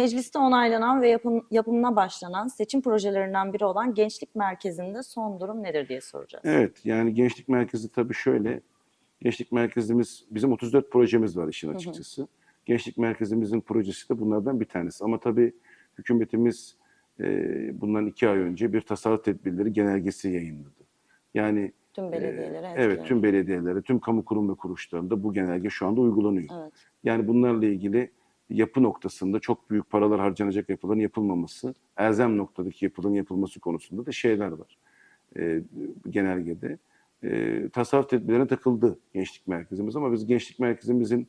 Mecliste onaylanan ve yapım, yapımına başlanan seçim projelerinden biri olan Gençlik Merkezi'nde son durum nedir diye soracağız. Evet yani gençlik merkezi tabii şöyle. Gençlik merkezimiz bizim 34 projemiz var işin hı. açıkçası. Gençlik merkezimizin projesi de bunlardan bir tanesi. Ama tabii hükümetimiz e, bundan iki ay önce bir tasarruf tedbirleri genelgesi yayınladı. Yani Tüm e, belediyelere evet etkileniyor. tüm belediyelere, tüm kamu kurum ve kuruluşlarında bu genelge şu anda uygulanıyor. Evet. Yani bunlarla ilgili yapı noktasında çok büyük paralar harcanacak yapıların yapılmaması, elzem noktadaki yapıların yapılması konusunda da şeyler var e, genelgede. E, tasarruf tedbirlerine takıldı gençlik merkezimiz ama biz gençlik merkezimizin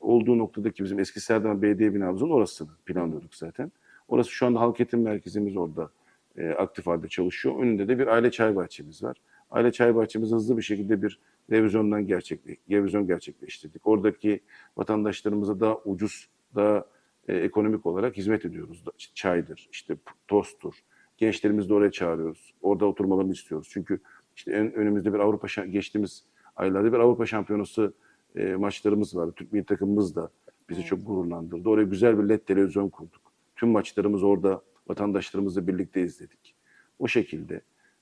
olduğu noktadaki bizim eski Serdar Belediye binamızın orasını planlıyorduk zaten. Orası şu anda halk eğitim merkezimiz orada e, aktif halde çalışıyor. Önünde de bir aile çay bahçemiz var. Aile çay bahçemiz hızlı bir şekilde bir revizyondan gerçekle, revizyon gerçekleştirdik. Oradaki vatandaşlarımıza daha ucuz, daha e, ekonomik olarak hizmet ediyoruz. Da- Çaydır, işte tosttur. Gençlerimizi de oraya çağırıyoruz. Orada oturmalarını istiyoruz. Çünkü işte en, önümüzde bir Avrupa geçtiğimiz aylarda bir Avrupa Şampiyonası e, maçlarımız vardı. Türk milli takımımız da bizi Evet. çok gururlandırdı. Oraya güzel bir led televizyon kurduk. Tüm maçlarımızı orada vatandaşlarımızla birlikte izledik. O şekilde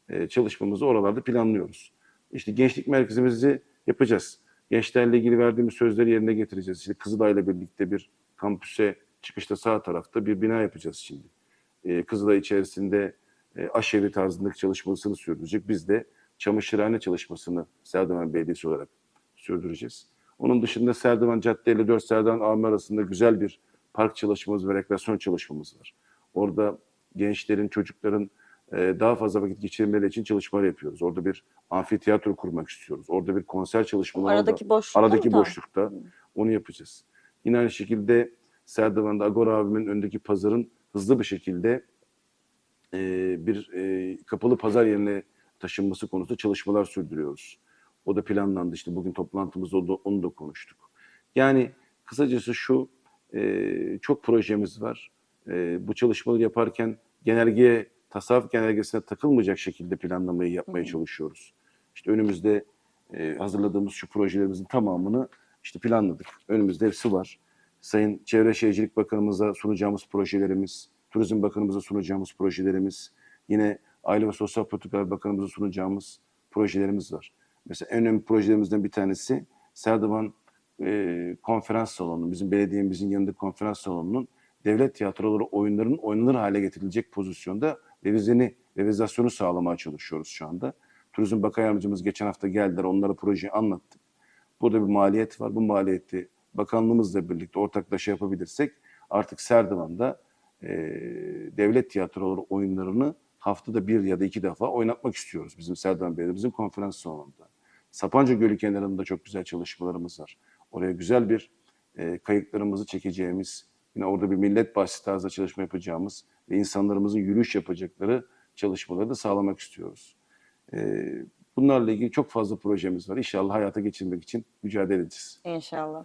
e, çalışmamızı oralarda planlıyoruz. İşte gençlik merkezimizi yapacağız. Gençlerle ilgili verdiğimiz sözleri yerine getireceğiz. İşte Kızılay'la birlikte bir kampüse çıkışta sağ tarafta bir bina yapacağız şimdi. E, Kızılay içerisinde e, aşevi tarzındaki çalışmasını sürdürecek. Biz de çamaşırhane çalışmasını Serdivan Belediyesi olarak sürdüreceğiz. Onun dışında Serdivan Cadde ile 4 Serdivan AVM arasında güzel bir park çalışmamız ve rekreasyon çalışmamız var. Orada gençlerin, çocukların e, daha fazla vakit geçirmeleri için çalışmalar yapıyoruz. Orada bir amfiteyatro kurmak istiyoruz. Orada bir konser çalışmaları Aradaki boşlukta aradaki da? boşlukta onu yapacağız. Yine aynı şekilde Serdivan'da Agora abimin öndeki pazarın hızlı bir şekilde e, bir e, kapalı pazar yerine taşınması konusunda çalışmalar sürdürüyoruz. O da planlandı. İşte bugün toplantımızda onu da, onu da konuştuk. Yani kısacası şu, e, çok projemiz var. E, bu çalışmaları yaparken genelgeye, tasarruf genelgesine takılmayacak şekilde planlamayı yapmaya çalışıyoruz. İşte önümüzde e, hazırladığımız şu projelerimizin tamamını işte planladık. Önümüzde hepsi var. Sayın Çevre Şehircilik Bakanımıza sunacağımız projelerimiz, Turizm Bakanımıza sunacağımız projelerimiz, yine Aile ve Sosyal Politikalar Bakanımıza sunacağımız projelerimiz var. Mesela en önemli projelerimizden bir tanesi Serdivan e, konferans salonu, bizim belediyemizin yanında konferans salonunun devlet tiyatroları oyunlarının oynanır hale getirilecek pozisyonda revizini, revizasyonu sağlamaya çalışıyoruz şu anda. Turizm Bakan Yardımcımız geçen hafta geldiler, onlara projeyi anlattık. Burada bir maliyet var. Bu maliyeti bakanlığımızla birlikte ortaklaşa yapabilirsek artık Serdivan'da e, devlet tiyatroları oyunlarını haftada bir ya da iki defa oynatmak istiyoruz bizim Serdivan Belediye'mizin konferans salonunda. Sapanca Gölü kenarında çok güzel çalışmalarımız var. Oraya güzel bir e, kayıklarımızı çekeceğimiz, yine orada bir millet bahçesi tarzda çalışma yapacağımız ve insanlarımızın yürüyüş yapacakları çalışmaları da sağlamak istiyoruz. E, bunlarla ilgili çok fazla projemiz var. İnşallah hayata geçirmek için mücadele edeceğiz. İnşallah.